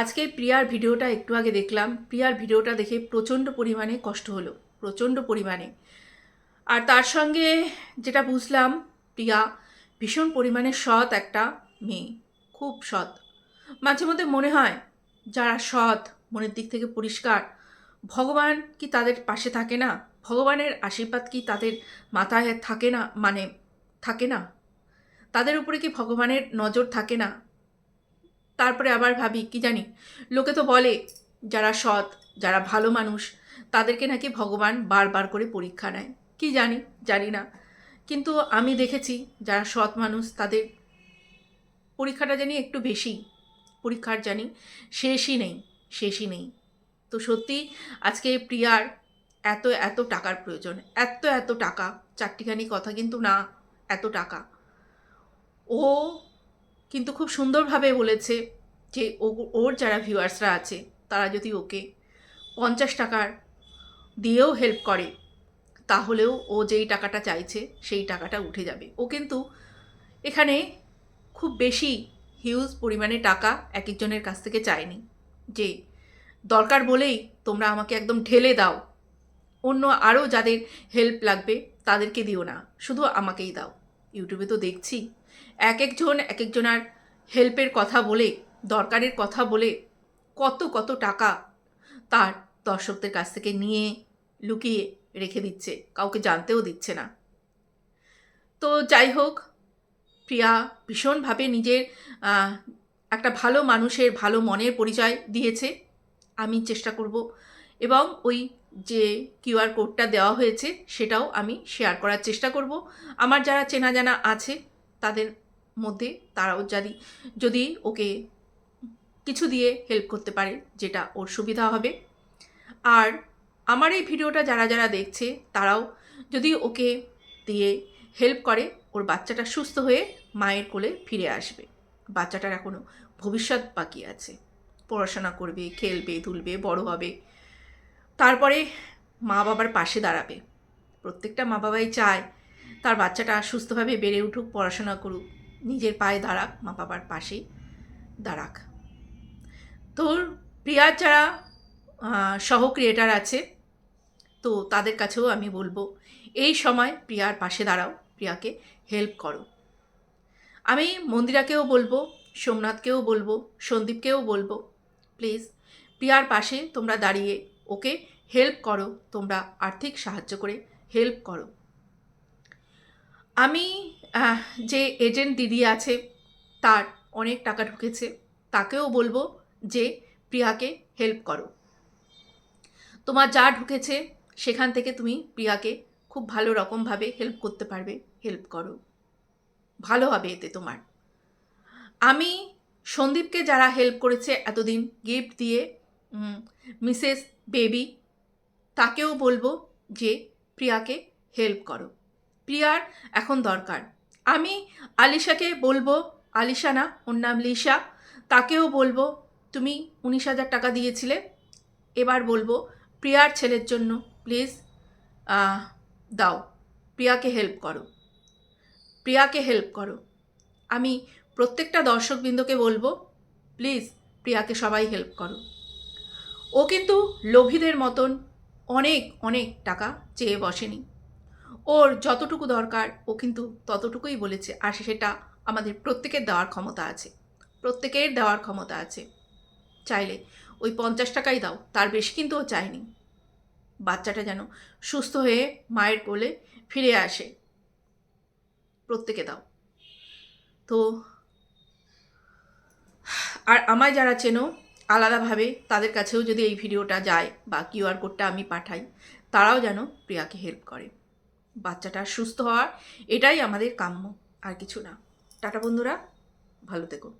আজকে প্রিয়ার ভিডিওটা একটু আগে দেখলাম। প্রিয়ার ভিডিওটা দেখে প্রচণ্ড পরিমাণে কষ্ট হলো, প্রচণ্ড পরিমাণে। আর তার সঙ্গে যেটা বুঝলাম, প্রিয়া ভীষণ পরিমাণে সৎ একটা মেয়ে, খুব সৎ। মাঝে মধ্যে মনে হয় যারা সৎ, মনের দিক থেকে পরিষ্কার, ভগবান কি তাদের পাশে থাকে না? ভগবানের আশীর্বাদ কি তাদের মাথায় থাকে না? মানে থাকে না? তাদের উপরে কি ভগবানের নজর থাকে না? তারপরে আবার ভাবি, কি জানি? লোকে তো বলে, যারা সৎ, যারা ভালো মানুষ, তাদেরকে নাকি ভগবান বারবার করে পরীক্ষা নেয়। কি জানি জানি না। কিন্তু আমি দেখেছি, যারা সৎ মানুষ, তাদের পরীক্ষাটা জানি একটু বেশি। পরীক্ষার জানি শেষই নেই শেষই নেই। তো সত্যি, আজকে প্রিয়ার এত এত টাকার প্রয়োজন। এত এত টাকা। চারটিখানি কথা কিন্তু না, এত টাকা। ও কিন্তু খুব সুন্দরভাবে বলেছে যে ওর যারা ভিউয়ার্সরা আছে, তারা যদি ওকে পঞ্চাশ টাকার দিয়েও হেল্প করে, তাহলেও ও যেই টাকাটা চাইছে, সেই টাকাটা উঠে যাবে। ও কিন্তু এখানে খুব বেশি হিউজ পরিমাণে টাকা এক একজনের কাছ থেকে চায়নি যে, দরকার বলেই তোমরা আমাকে একদম ঢেলে দাও। অন্য আরও যাদের হেল্প লাগবে, তাদেরকে দিও না। শুধু আমাকেই দাও। ইউটিউবে তো দেখছি। এক একজন এক একজনার হেল্পের কথা বলে, দরকারের কথা বলে কত কত টাকা তার দর্শকদের কাছ থেকে নিয়ে লুকিয়ে রেখে দিচ্ছে, কাউকে জানতেও দিচ্ছে না। তো যাই হোক, প্রিয়া ভীষণভাবে নিজের একটা ভালো মানুষের, ভালো মনের পরিচয় দিয়েছে। আমি চেষ্টা করব এবং ওই যে কিউআর কোডটা দেওয়া হয়েছে সেটাও আমি শেয়ার করার চেষ্টা করব। আমার যারা চেনা জানা আছে, তাদের মধ্যে তারাও যদি যদি ওকে কিছু দিয়ে হেল্প করতে পারে, যেটা ওর সুবিধা হবে। আর আমার এই ভিডিওটা যারা যারা দেখছে, তারাও যদি ওকে দিয়ে হেল্প করে, ওর বাচ্চাটা সুস্থ হয়ে মায়ের কোলে ফিরে আসবে। বাচ্চাটার এখনও ভবিষ্যৎ বাকি আছে। পড়াশোনা করবে, খেলবে ধুলবে বড় হবে। তারপরে মা বাবার পাশে দাঁড়াবে। প্রত্যেকটা মা বাবাই চায় তার বাচ্চাটা সুস্থভাবে বেড়ে উঠুক, পড়াশোনা করুক, নিজের পায়ে দাঁড়াক, মা বাবার পাশে দাঁড়াক। তোর প্রিয়ার যারা সহ ক্রিয়েটার আছে, তো তাদের কাছেও আমি বলব, এই সময় প্রিয়ার পাশে দাঁড়াও, প্রিয়াকে হেল্প করো। আমি মন্দিরাকেও বলব, সোমনাথকেও বলব, সন্দীপকেও বলব প্লিজ প্রিয়ার পাশে তোমরা দাঁড়িয়ে ওকে হেল্প করো, তোমরা আর্থিক সাহায্য করে হেল্প করো। আমি যে এজেন্ট দিদি আছে, তার অনেক টাকা ঢুকেছে, তাকেও বলব যে প্রিয়াকে হেল্প করো। তোমার যা ঢুকেছে, সেখান থেকে তুমি প্রিয়াকে খুব ভালো রকমভাবে হেল্প করতে পারবে, হেল্প করো। ভালো হবে এতে তোমার। আমি সন্দীপকে যারা হেল্প করেছে এতদিন, গিফট দিয়ে মিসেস বেবি, তাকেও বলব যে প্রিয়াকে হেল্প করো। প্রিয়ার এখন দরকার। আমি আলিশাকে বলব, আলিশা না, ওর নাম লিশা, তাকেও বলব, তুমি উনিশ হাজার টাকা দিয়েছিলে, এবার বলব প্রিয়ার ছেলের জন্য প্লিজ দাও, প্রিয়াকে হেল্প করো। প্রিয়াকে হেল্প করো। আমি প্রত্যেকটা দর্শকবৃন্দকে বলব প্লিজ প্রিয়াকে সবাই হেল্প করো। ও কিন্তু লোভীদের মতন অনেক অনেক টাকা চেয়ে বসেনি। ওর যতটুকু দরকার, ও কিন্তু ততটুকুই বলেছে, আর সেটা আমাদের প্রত্যেকের দেওয়ার ক্ষমতা আছে। প্রত্যেকের দেওয়ার ক্ষমতা আছে। চাইলে ওই পঞ্চাশ টাকাই দাও, তার বেশি কিন্তু ও চায়নি। বাচ্চাটা যেন সুস্থ হয়ে মায়ের কোলে ফিরে আসে। প্রত্যেকে দাও। তো, আর আমায় যারা চেনো আলাদাভাবে তাদের কাছেও যদি এই ভিডিওটা যায় বা কিউআর কোডটা আমি পাঠাই, তারাও যেন প্রিয়াকে হেল্প করে। বাচ্চাটা সুস্থ হওয়ার এটাই আমাদের কাম্য, আর কিছু না। টাটা বন্ধুরা, ভালো থেকো।